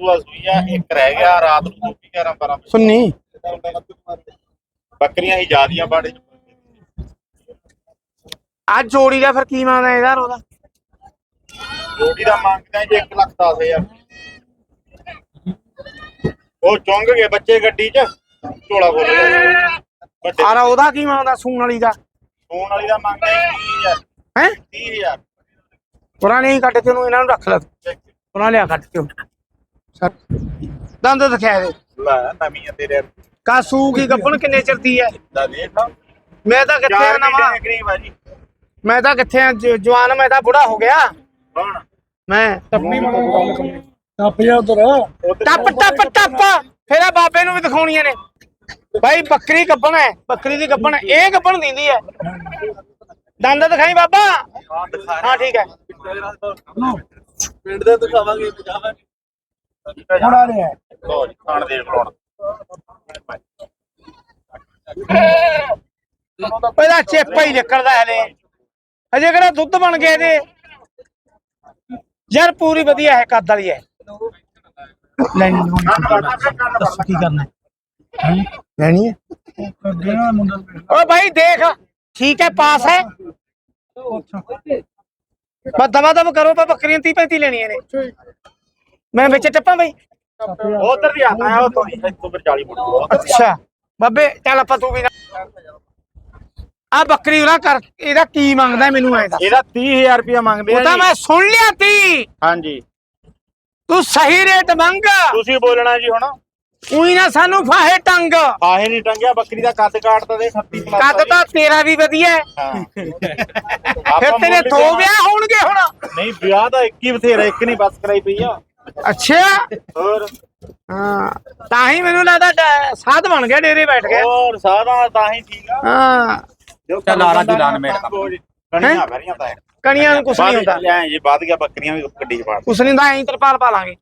ਸੂਆ ਸੂਈ ਆ ਇੱਕ ਰਹਿ ਗਿਆ ਰਾਤ ਨੂੰ ਦੁੱਧ 11 12 ਸੁੰਨੀ ਬੱਕਰੀਆਂ ਹੀ ਜਿਆਦੀਆਂ ਬਾੜੇ ਚ। ਆ ਜੋੜੀ ਦਾ ਫਿਰ ਕੀ ਮੰਗਦਾ ਇਹਦਾ ਉਹਦਾ? ਜੋੜੀ ਦਾ ਮੰਗਦਾ ਜੀ 1 ਲੱਖ 10 ਹਜ਼ਾਰ। ਉਹ ਚੁੰਗ ਗਏ ਬੱਚੇ ਗੱਡੀ 'ਚ ਝੋਲਾ ਖੋਲ ਗਿਆ। ਆਰਾ ਉਹਦਾ ਕੀ ਮੰਗਦਾ ਸੂਣ ਵਾਲੀ ਦਾ? ਫੋਨ ਵਾਲੀ ਦਾ ਮੰਗਦਾ 30000 ਹੈ? 30000 ਪੁਰਾਣੇ ਹੀ ਕੱਟ ਕੇ ਉਹਨੂੰ ਇਹਨਾਂ ਨੂੰ ਰੱਖ ਲੈ ਉਹਨਾਂ ਲਿਆ ਕੱਟ ਕੇ ਦੰਦ ਦਿਖਾਇਆ ਦੇ। ਲੈ ਨਵੀਂ ਆ ਤੇਰੇ ਕਾਸੂ ਕੀ ਗੱਪਣ ਕਿੰਨੇ ਚਿਰਦੀ ਹੈ ਦਾ ਦੇਖ ਮੈਂ ਤਾਂ ਕਿੱਥੇ ਆ ਚਾਰ ਨਵਾਂ? ਮਹੀਨੇ ਗਰੀਬ ਆ ਜੀ? ਮੈਂ ਤਾਂ ਕਿੱਥੇ ਆ? ਜਵਾਨ ਮੈਂ ਤਾਂ ਬੁੜਾ ਹੋ ਗਿਆ। ਕੌਣ? ਮੈਂ। ਟੱਪ ਜਾ ਉਧਰ। ਟੱਪ ਟੱਪ ਟੱਪ। ਫਿਰ ਆ ਬਾਬੇ ਨੂੰ ਵੀ ਦਿਖਾਉਣੀਆਂ ਨੇ। ਭਾਈ ਬੱਕਰੀ ਗੱਬਣ ਹੈ ਬੱਕਰੀ ਦੀ ਗੱਬਣ ਹੈ ਇਹ ਗੱਬਣ ਦਿੰਦੀ ਹੈ ਦੰਦ ਦਿਖਾਈ ਬਾਬਾ? ਹਾਂ ਦਿਖਾ ਹਾਂ ਠੀਕ ਹੈ ਪਿੰਡ ਦੇ ਦਿਖਾਵਾਂਗੇ। ਦਿਖਾਵਾਂਗੇ ਥੋੜਾ ਰਿਹਾ ਲੋ ਜੀ ਖਾਣ ਦੇ ਖਲੋਣ। ਪਹਿਲਾਂ ਚੇਪਾ ਹੀ ਨਿਕਲਦਾ ਹਲੇ। ਅਜੇ ਕਿਹੜਾ ਦੁੱਧ ਬਣ ਗਿਆ ਇਹਦੇ? ਯਾਰ ਪੂਰੀ ਵਧੀਆ ਹੈ ਕੱਦ ਵਾਲੀ ਹੈ। ਲੈਣੀ ਦੱਸ ਕੀ ਕਰਨਾ ਹੈ? ਲੈਣੀ ਹੈ? ਗਿਆ ਮੁੰਡਾ ਓ ਭਾਈ ਦੇਖ ਠੀਕ ਹੈ ਪਾਸ ਹੈ। ਬਸ ਦਵਾ ਦਵ ਕਰੋ ਪਾ ਬੱਕਰੀਆਂ 30 35 ਲੈਣੀਆਂ ਨੇ। ਮੈਂ ਵਿੱਚ ਟੱਪਾਂ ਬਈ। ਉਧਰ ਦੀ ਆਤਾ ਹੈ ਉਹ ਤੋਂ ਇੱਥੋਂ ਫਿਰ 40 ਮੁੜ ਅੱਛਾ ਬਾਬੇ ਚੱਲ ਆਪਾਂ ਤੂੰ ਵੀ ਆ ਬੱਕਰੀ ਉਹਦਾ ਕਰ ਇਹਦਾ ਕੀ ਮੰਗਦਾ ਮੈਨੂੰ ਐ ਦੱਸ। ਇਹਦਾ 30000 ਰੁਪਇਆ ਮੰਗਦੇ ਉਹ ਤਾਂ ਮੈਂ ਸੁਣ ਲਿਆ ਤੀ ਹਾਂਜੀ। ਤੂੰ ਸਹੀ ਰੇਟ ਮੰਗ। ਤੁਸੀਂ ਬੋਲਣਾ ਜੀ ਹੁਣ। ਉਹੀ ਨਾ ਸਾਨੂੰ ਫਾਹੇ ਟੰਗ। ਆਹੇ ਨਹੀਂ ਟੰਗਿਆ ਬੱਕਰੀ ਦਾ ਕੱਦ ਕਾਟਦਾ ਦੇ 36 ਪਲੱਸ ਕੱਦ ਤਾਂ ਤੇਰਾ ਵੀ ਵਧੀਆ। ਹੈ। ਫਿਰ ਤੇਰੇ ਦੋ ਵਿਆਹ ਹੋਣਗੇ ਹੁਣ। ਨਹੀਂ ਵਿਆਹ ਦਾ ਇੱਕ ਹੀ ਬਥੇਰਾ ਇੱਕ ਨਹੀਂ ਬਸ ਕਰਾਈ ਪਈ ਆ। ਅੱਛਾ। ਹੋਰ। ਹਾਂ ਤਾਂ ਹੀ ਮੈਨੂੰ ਲੱਗਦਾ ਡ- ਸਾਧ ਬਣ ਗਿਆ ਡੇਰੇ ਬੈਠ ਗਿਆ। ਹੋਰ ਸਾਦਾ ਤਾਂ ਹੀ ਠੀਕ ਆ। ਹਾਂ। ਜੋ ਚੱਲ ਕਣੀਆਂ ਭਰੀਆਂ ਤਾਂ ਕਣੀਆਂ ਨੂੰ ਕੁਛ ਨਹੀਂ ਹੁੰਦਾ। ਐ ਜੀ ਵੱਧ ਗਿਆ ਬੱਕਰੀਆਂ ਵੀ ਗੱਡੀ 'ਚ ਪਾ ਕੁਛ ਨਹੀਂ ਹੁੰਦਾ ਐਂ ਤਰਪਾਲ ਪਾ ਲਾਂਗੇ।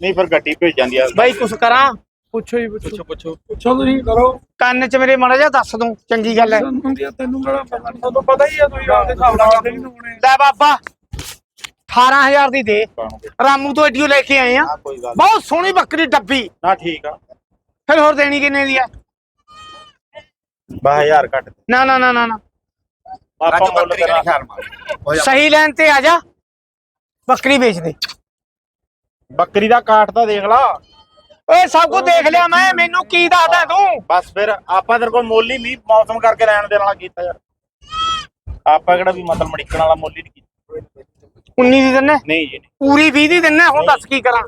ਨਹੀਂ ਫਿਰ ਗੱਡੀ ਭੇਜ ਜਾਂਦੀ ਆ। ਬਾਈ ਕੁਛ ਕਰਾਂ? ਪੁੱਛੋ ਜੀ ਪੁੱਛੋ। ਪੁੱਛੋ ਪੁੱਛੋ। ਤੁਸੀਂ ਕਰੋ। ਕੰਨ 'ਚ ਮੇਰੇ ਮੜਾ ਜਾ ਦੱਸ ਦੂੰ ਚੰਗੀ ਗੱਲ ਹੈ। ਤੈਨੂੰ ਕੀ ਆ, ਤੈਨੂੰ ਕਿਹੜਾ ਪਤਾ? ਨਹੀਂ ਤੁਹਾਨੂੰ ਪਤਾ ਹੀ ਆ ਤੁਸੀਂ ਆਪਦੇ ਹਿਸਾਬ ਨਾਲ। ਆਉਂਦੇ ਨਹੀਂ ਹੋਣੇ ਲੈ ਬਾਬਾ। 18000 ਦੀ ਦੇ। ਰਾਮੂ ਤੋਂ ਏਡੀਓ ਲੈ ਕੇ ਆਏ ਆ। ਬਹੁਤ ਸੋਹਣੀ ਬੱਕਰੀ ਡੱਬੀ। ਨਾ ਠੀਕ ਆ। ਫਿਰ ਹੋਰ ਦੇਣੀ ਕਿੰਨੇ ਦੀ ਆ? 12000 ਘੱਟ ਨਾ ਨਾ ਨਾ ਨਾ ਨਾ। ਆਪਾਂ ਮੁੱਲ ਕਰਾ ਸਹੀ ਲਾਈਨ ਤੇ ਆ ਜਾ। ਬੱਕਰੀ ਵੇਚ ਦੇ। ਬੱਕਰੀ ਦਾ ਕਾਟ ਤਾਂ ਦੇਖ ਲਾ। ਓਏ ਸਭ ਕੁਝ ਦੇਖ ਲਿਆ ਮੈਂ। ਮੈਨੂੰ ਕੀ ਦੱਸਦਾ ਤੂੰ? ਬਸ ਫਿਰ ਆਪਾਂ ਤੇਰੇ ਕੋਲ ਮੁੱਲ ਹੀ ਨਹੀਂ ਮੌਸਮ ਕਰਕੇ ਲੈਣ ਦੇ ਨਾਲ ਕੀਤਾ ਯਾਰ। ਆਪਾਂ ਕਿਹੜਾ ਵੀ ਮਤਲਬ ਮੜਿਕਣ ਵਾਲਾ ਮੁੱਲ ਨਹੀਂ ਕੀਤਾ। 19 ਦੀ ਦਿੰਨੇ? ਨਹੀਂ ਜੀ ਨਹੀਂ। ਪੂਰੀ 20 ਦੀ ਦਿੰਨੇ? ਹੁਣ ਦੱਸ ਕੀ ਕਰਾਂ?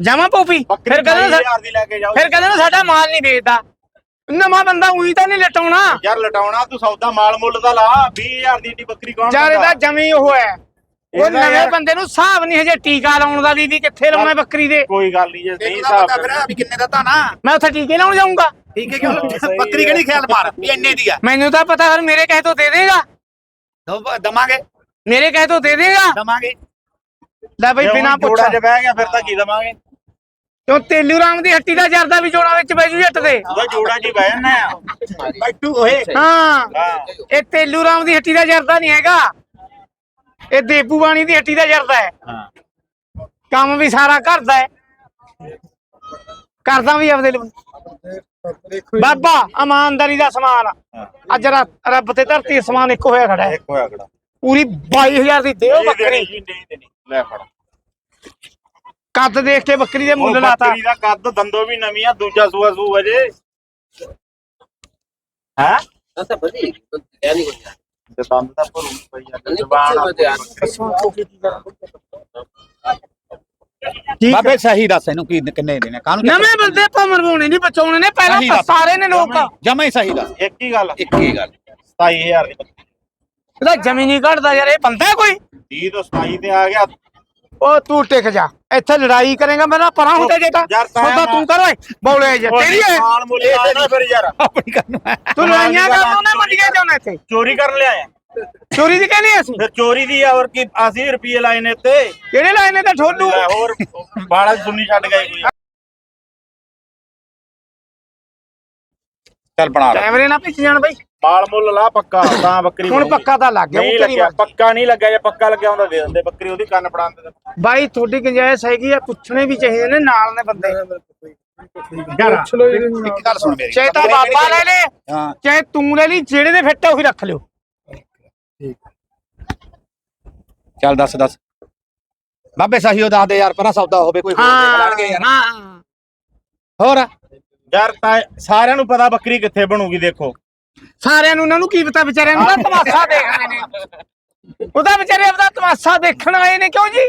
ਜਾਵਾਂ ਪੋਪੀ ਬੱਕਰੀ ਫਿਰ ਕਹਿੰਦੇ ਸਾ- 20000 ਦੀ ਲੈ ਕੇ ਜਾਓ। ਫਿਰ ਕਹਿੰਦੇ ਨਾ ਸਾਡਾ ਮਾਲ ਨਹੀਂ ਵੇਚਦਾ। ਨਵਾਂ ਬੰਦਾ ਉਹੀ ਤਾਂ ਨਹੀਂ ਲਟਾਉਣਾ। ਯਾਰ ਲਟਾਉਣਾ ਤੂੰ ਸੌਦਾ ਮਾਲ ਮੁੱਲ ਦਾ ਲਾ। 20000 ਦੀ ਏਡੀ ਬੱਕਰੀ ਕੌਣ ਯਾਰ ਦਿੰਦਾ? ਇਹਦਾ ਜਮੀ ਉਹ ਹੈ। ਉਹ ਇਹਦਾ ਨਵੇਂ ਯਾਰ- ਬੰਦੇ ਨੂੰ ਹਿਸਾਬ ਨਹੀਂ ਹਜੇ ਟੀਕਾ ਲਾਉਣ ਦਾ ਵੀ ਵੀ ਕਿੱਥੇ ਲਾਉਣਾ ਬੱਕਰੀ ਦੇ? ਕੋਈ ਗੱਲ ਨਹੀਂ ਜੇ ਨਹੀਂ ਹਿਸਾਬ ਕਰਨਾ। ਵੀ ਕਿੰਨੇ ਦਾ ਤਾਣਾ ਮੈਂ ਉੱਥੇ ਟੀਕੇ ਲਾਉਣ ਜਾਊਂਗਾ। ਠੀਕ ਹੈ ਕਿਉਂ ਬੱਕਰੀ ਕਿਹੜੀ ਖਿਆਲ ਮਾਰ? ਵੀ ਇੰਨੇ ਦੀ ਆ। ਮੈਨੂੰ ਤਾਂ ਪਤਾ ਫਿਰ ਮੇਰੇ ਕਹੇ ਤੋਂ ਦੇ ਦੇਗਾ। ਦਵਾਂਗੇ। ਮੇਰੇ ਕਹੇ ਤੋਂ ਦੇ ਦੇਗਾ? ਦਵਾਂਗੇ। ਲੈ ਬਈ ਜੇ ਬਿਨਾ ਪੁੱਛ। ਚ ਬਹਿ ਗਿਆ ਫਿਰ ਤਾਂ ਕੀ ਦਵਾਂਗੇ? ਕਿਉਂ ਤੇਲੂ ਰਾਮ ਦੀ ਹੱਟੀ ਦਾ ਜਰਦਾ ਵੀ ਜੋੜਾ ਵਿੱਚ ਬੈਜੂ ਜੱਟ ਦੇ? ਉਹਦਾ ਜੋੜਾ ਜੀ ਬਹਿ ਜੰਨਾ ਆ। ਬੱਟੂ ਓਏ। ਹਾਂ। ਹਾਂ। ਇਹ ਤੇਲੂ ਰਾਮ ਦੀ ਹੱਟੀ ਦਾ ਜਰਦਾ ਨਹੀਂ ਹੈਗਾ। ਇਹ ਦੇਬੂ ਬਾਣੀ ਦੀ ਹੱਟੀ ਦਾ ਜਰਦਾ ਹੈ। ਹਾਂ। ਕੰਮ ਵੀ ਸਾਰਾ ਕਰਦਾ ਹੈ। ਕਰਦਾ ਵੀ ਆਪਦੇ ਲਈ। ਬਾਬਾ ਇਮਾਨਦਾਰੀ ਦਾ ਸਮਾਨ। ਅੱਜ ਰ- ਰੱਬ ਤੇ ਧਰਤੀ ਸਮਾਨ ਇੱਕ ਹੋਇਆ ਖੜਾ ਹੈ। ਇੱਕ ਹੋਇਆ ਖੜਾ। ਪੂਰੀ 22000 ਦੀ ਦਿਓ ਬੱਕਰੀ। ਦੇਣੀ ਜੀ, ਨਹੀਂ ਦੇਣੀ। ਲੈ ਫੜ। ਕੱਦ ਦੇਖ ਕੇ ਬੱਕਰੀ ਦੇ ਮੁੱਲ ਲਾਤਾ। ਬੱਕਰੀ ਦਾ ਕੱਦ ਦੰਦੋ ਵੀ ਨਵੀਂ ਆ ਦੂਜਾ ਸੂਆ ਸੂ ਅਜੇ। ਹੈ? ਤਾਂ ਵਧੀਆ ਕਹਿ ਨਹੀਂ ਕੋਈ ਤੇ ਦੰਦ ਤਾਂ ਭਰੂ ਪਈ ਆ ਜ਼ਬਾਨ ਆ। ਠੀਕ ਬਾਬੇ ਸਹੀ ਦੱਸ ਇਹਨੂੰ ਕੀ ਕਿੰਨੇ ਦੇਣੇ ਕਾਹਨੂੰ ਨਵੇਂ ਬੰਦੇ ਆਪਾਂ ਮਰਵਾਉਣੇ ਨਹੀਂ ਬਚਾਉਣੇ ਨੇ। ਪਹਿਲਾਂ ਸਹੀ ਤਾਂ ਦੱਸ। ਸਾਰੇ ਨੇ ਲੋਕ ਜਮਾ ਹੀ ਸਹੀ ਦੱਸ। ਇੱਕ ਹੀ ਗੱਲ। ਇੱਕ ਹੀ ਗੱਲ। 27000 ਦੀ ਬੱਕਰੀ। ਇਹਦਾ ਜ਼ਮੀਨੀ ਘਟਦਾ ਯਾਰ ਇਹ ਬੰਦਾ ਹੈ ਕੋਈ? 30 ਤੋਂ 27 ਤੇ ਆ ਗਿਆ। ਉਹ ਤੂੰ ਟਿਕ ਜਾ। ਇੱਥੇ ਲੜਾਈ ਕਰੇਗਾ ਮੈਂ ਨਾ ਪਰਾਂ ਹੁੰਦੇ ਜੇ ਤਾਂ। ਯਾਰ ਤਾਂ ਕਰ ਓਏ ਬੌਲੇ ਜੇ। ਤੇਰੀ ਹੈ ਮਾਲ ਮੁੱਲ ਨਾ ਫਿਰ ਯਾਰ। ਆਪਣੀ ਕਰਨਾ ਤੂੰ ਲੜਾਈਆਂ ਕਰਨ ਨੇ ਮੰਡੀਆਂ ਜਾਣਾ ਇੱਥੇ। ਚੋਰੀ ਕਰਨ ਲਿਆਇਆ। ਚੋਰੀ ਦੀ ਕਹਿੰਦੇ ਅਸੀਂ? ਫਿਰ ਚੋਰੀ ਦੀ ਆ ਹੋਰ ਕੀ? 80 ਰੁਪਏ ਲਾਏ ਨੇ ਤੇ ਕਿਹੜੇ ਲਾਏ ਨੇ ਤਾਂ ਠੋਲੂ? ਹੋਰ ਬਾੜਾ ਸੁੰਨੀ ਛੱਡ ਗਏ ਚੱਲ ਬਣਾ ਲੈ। ਕੈਮਰੇ ਨਾਲ ਪਿੱਛੇ ਜਾਣ ਬਾਈ। ਮਾਲ ਮੁੱਲ ਲਾ ਪੱਕਾ ਤਾਂ ਬੱਕਰੀ ਹੁਣ ਬਣੂਗੀ। ਪੱਕਾ ਤਾਂ ਲੱਗ ਗਿਆ ਨਹੀਂ ਉਹ ਤੇਰੀ ਲੱਗਿਆ ਮਰਜ਼ੀ। ਪੱਕਾ ਨਹੀਂ ਲੱਗਿਆ ਜੇ ਪੱਕਾ ਲੱਗਿਆ ਹੁੰਦਾ ਦੇ ਦਿੰਦੇ ਬੱਕਰੀ ਉਹਦੀ ਕੰਨ ਫੜਾਉਣ ਦੇ ਬਾਈ ਤੁਹਾਡੀ ਗੁੰਜਾਇਸ਼ ਹੈਗੀ ਆ ਪੁੱਛਣੇ ਵੀ ਚਾਹੀਦੇ ਨੇ ਨਾਲ ਨੇ ਬੰਦੇ। ਇੱਕ ਗੱਲ ਸੁਣ ਮੇਰੀ। ਚਾਹੇ ਤਾਂ ਬਾਬਾ ਲੈ ਲੈ ਹਾਂ। ਚਾਹੇ ਤੂੰ ਲੈ ਲਈ ਜਿਹੜੇ ਦੇ ਫਿੱਟ ਆ ਉਹੀ ਰੱਖ ਲਿਓ। ਚੱਲ ਦੱਸ ਦੱਸ। ਬਾਬੇ ਸਹੀ ਉਹ ਦੱਸ ਦੇ ਯਾਰ ਪਰਾਂ ਸੌਦਾ ਹੋਵੇ ਕੋਈ ਹੋਰ ਦੇਖ ਲੈਣਗੇ ਯਾਰ। ਹਾਂ। ਹੋਰ? ਯਾਰ ਤਾਂ ਸਾਰਿਆਂ ਨੂੰ ਪਤਾ ਬੱਕਰੀ ਕਿੱਥੇ ਬਣੂਗੀ ਦੇਖੋ। ਸਾਰਿਆਂ ਨੂੰ ਉਹਨਾਂ ਨੂੰ ਕੀ ਪਤਾ ਵਿਚਾਰਿਆਂ ਨੂੰ? ਤਾਂ ਤਮਾਸ਼ਾ ਦੇਖਦੇ ਨੇ ਉਹਦਾ ਵਿਚਾਰੇ ਆਪਦਾ ਤਮਾਸ਼ਾ ਦੇਖਣ ਆਏ ਨੇ ਕਿਉਂ ਜੀ?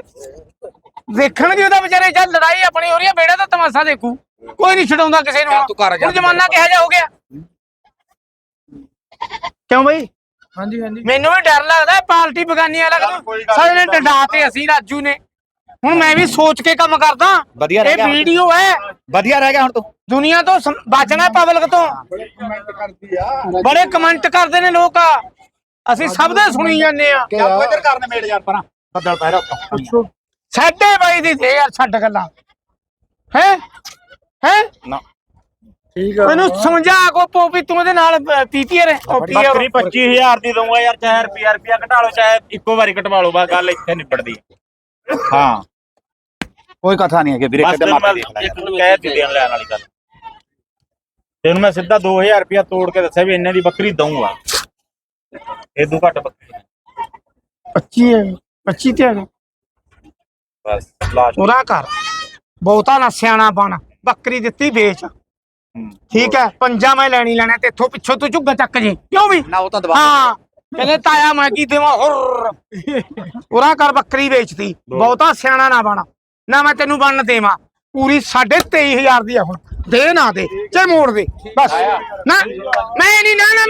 ਦੇਖਣਗੇ ਉਹਦਾ ਵਿਚਾਰੇ ਜਦ ਲੜਾਈ ਆਪਣੀ ਹੋ ਰਹੀ ਹੈ ਬੇੜਾ ਤਾਂ ਤਮਾਸ਼ਾ ਦੇਖੂ। ਕੋਈ ਨਹੀਂ ਛਡਾਉਂਦਾ ਕਿਸੇ ਨੂੰ। ਜਾ। ਹੁਣ ਜ਼ਮਾਨਾ ਕਿਹੋ ਜਿਹਾ ਹੋ ਗਿਆ? ਕਿਉਂ ਬਈ? ਹਾਂਜੀ ਹਾਂਜੀ। ਮੈਨੂੰ ਵੀ ਡਰ ਲੱਗਦਾ ਹੈ, ਪਾਰਟੀ ਬਗਾਨੀ ਵਾਲਾ ਚੱਲ ਕੋਈ ਗੱਲ ਸਾਰੇ ਨੇ। ਡੰਡਾ ਤੇ ਅਸੀਂ ਰਾਜੂ ਨੇ। ਹੁਣ ਮੈਂ ਵੀ ਸੋਚ ਕੇ ਕੰਮ ਕਰਦਾ। ਵਧੀਆ ਰਹਿ ਇਹ ਗਿਆ ਵੀਡੀਓ ਹੈ। ਵਧੀਆ ਰਹਿ ਗਿਆ ਹੁਣ ਤੂੰ। ਦੁਨੀਆ ਤੋਂ ਸਮ- ਬਚਣਾ ਪਬਲਿਕ ਤੋਂ। ਬੜੇ ਕਮੈਂਟ ਕਰਦੇ ਨੇ ਲੋਕ। ਅਸੀਂ ਸਭ ਦੇ ਸੁਣੀ ਜਾਂਦੇ ਆ ਤੂੰ ਇੱਧਰ ਕਰਨ ਮੇੜ ਯਾਰ ਪਰਾਂ। ਬੱਦਲ ਪੈ ਰਿਹਾ ਉੱਤੋਂ। ਸਾਡੇ ਬਾਈ ਦੀ ਦੇ ਯਾਰ ਛੱਡ ਗੱਲਾਂ। ਹੈ? ਹੈ? ਨਾ। ਠੀਕ ਆ। ਮੈਨੂੰ ਸਮਝਾ ਕੋ ਪੋਪੀ ਤੂੰ ਇਹਦੇ ਨਾਲ ਪੀਪੀਆਰ ਬੱਕਰੀ 25000 ਦੀ ਦਊਂਗਾ ਯਾਰ ਚਾਹੇ ਰੁਪਿਆ ਰੁਪਿਆ ਘਟਾ ਲਓ ਚਾਹੇ ਇੱਕੋ ਵਾਰੀ ਘਟਵਾ ਲਓ ਬਸ ਗੱਲ ਇੱਥੇ ਨਿਬੜਦੀ ਹੈ। ਹਾਂ। ਕੋਈ ਕਥਾ ਨਹੀਂ ਹੈਗੀ ਵੀਰੇ ਬਸ ਕਿਤੇ ਤੈਨੂੰ ਮਾਪੇ ਦੇਖ ਲੈ ਕਹਿ ਦੇਣ ਲੈਣ ਵਾਲੀ ਗੱਲ। ਤੈਨੂੰ ਮੈਂ ਸਿੱਧਾ 2000 ਰੁਪਿਆ ਤੋੜ ਕੇ ਦੱਸਿਆ ਵੀ ਇੰਨੇ ਦੀ ਬੱਕਰੀ ਦਊਂਗਾ ਇਦੋਂ ਘੱਟ ਬੱਕਰੀ 25 ਹੈ 25 ਤੇ ਹੈਗਾ। ਬਸ ਲਾਸਟ। ਉਹਦਾ ਕਰ ਬਹੁਤਾ ਨਾ ਸਿਆਣਾ ਬਣ ਬੱਕਰੀ ਦਿੱਤੀ ਵੇਚ। ਠੀਕ ਹੈ ਪੰਜਾ ਮੈਂ ਲੈਣੀ ਲੈਣਾ ਤੇ ਇੱਥੋਂ ਪਿੱਛੋਂ ਤੂੰ ਝੁੱਗਾ ਚੱਕ ਜੀ। ਕਿਉਂ ਵੀ? ਨਾ ਉਹ ਤਾਂ ਦਵਾ ਹਾਂ ਕਹਿੰਦੇ ਤਾਇਆ ਮੈਂ ਕੀ ਦੇਵਾਂ ਹੁਰ। ਉਹਦਾ ਕਰ ਬੱਕਰੀ ਵੇਚਤੀ ਬਹੁਤਾ ਸਿਆਣਾ ਨਾ ਬਣ। ਨਾ ਮੈਂ ਤੈਨੂੰ ਬਣਨ ਦੇਵਾਂ। ਪੂਰੀ 23500 ਦੀ ਆ ਹੁਣ। ਦੇ ਨਾ ਦੇ ਚੇ ਮੋੜ ਦੇ ਬਸ। ਨਾ ਮੈਂ ਨਹੀਂ ਨਾ ਨਾ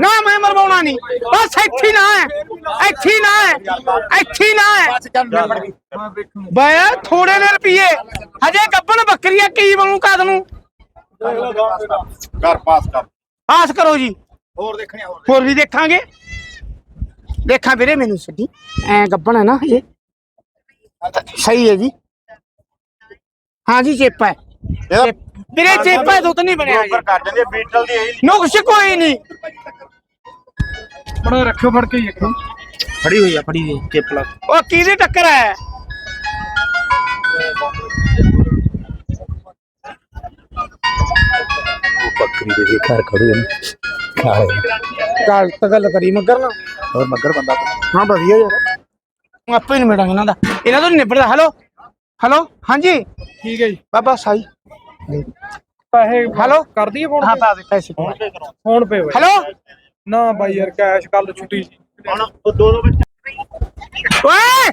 ਨਾ ਮੈਂ ਮਰਵਾਉਣਾ ਨਹੀਂ। ਬਸ ਇੱਥੇ ਨਾ ਹੈ। ਇੱਥੇ ਨਾ ਹੈ। ਇੱਥੇ ਨਾ ਹੈ। ਬੈ ਥੋੜੇ ਨੇ ਰੁਪਏ ਹਜੇ ਗੱਬਣ ਬੱਕਰੀਆਂ ਕੀ ਬਣੂ ਕਦ ਨੂੰ? ਕਰ ਪਾਸ ਕਰ। ਆਸ ਕਰੋ ਜੀ। ਹੋਰ ਦੇਖਣੀਆਂ ਹੋਰ ਹੋਰ ਵੀ ਦੇਖਾਂਗੇ। ਦੇਖਾਂ ਵੀਰੇ ਮੈਨੂੰ ਛੱਡੀ ਐ ਗੱਬਣ ਹੈ ਨਾ ਇਹ ਸਹੀ ਹੈ ਜੀ। ਹਾਂ ਜੀ ਚੇਪਾ ਹੈ। ਇਹਦਾ ਵੀਰੇ ਚੇਪਾ ਦੁੱਧ ਨਹੀਂ ਬਣਿਆ ਜੀ। ਬਰੋਕਰ ਕਰ ਜਾਂਦੇ ਬੀਟਲ ਦੀ ਇਹ ਨੁਕਸ ਕੋਈ ਨਹੀਂ। ਬੜਾ ਰੱਖਿਓ ਫੜ ਕੇ ਦੇਖੋ ਫੜੀ ਹੋਈ ਆ ਫੜੀ ਹੋਈ ਚੇਪਲਾ ਉਹ ਕਿਹਦੀ ਟੱਕਰ ਹੈ? ਬੱਕਰੀ ਦੇ ਘਰ ਖੜੂ ਨੇ। ਖਾਏ ਗੱਲ ਤਾਂ ਗੱਲ ਕਰੀ ਮਗਰ ਨਾ ਹੋਰ ਮੱਗਰ ਬੰਦਾ ਹਾਂ ਵਧੀਆ ਯਾਰ। ਆਪੇ ਨਹੀਂ ਮਿਟਾਂਗੇ ਇਹਨਾਂ ਦਾ। ਇਹਨਾਂ ਤੋਂ ਨਿਬੜਦਾ। ਹੈਲੋ ਹੈਲੋ ਹਾਂਜੀ? ਠੀਕ ਹੈ ਜੀ। ਬਾਬਾ ਸਾਈ। ਪੈਸੇ ਹੈਲੋ ਕਰ ਦਈਏ ਫੋਨ ਹਾਂ ਪਾ ਦੇ ਪੈਸੇ। ਫੋਨ ਪੇ ਹੈਲੋ ਨਾ ਬਾਈ ਯਾਰ ਕੈਸ਼ ਕੱਲ ਛੁੱਟੀ ਹੁਣ ਦੋਨੋਂ ਵਿੱਚ ਓਏ!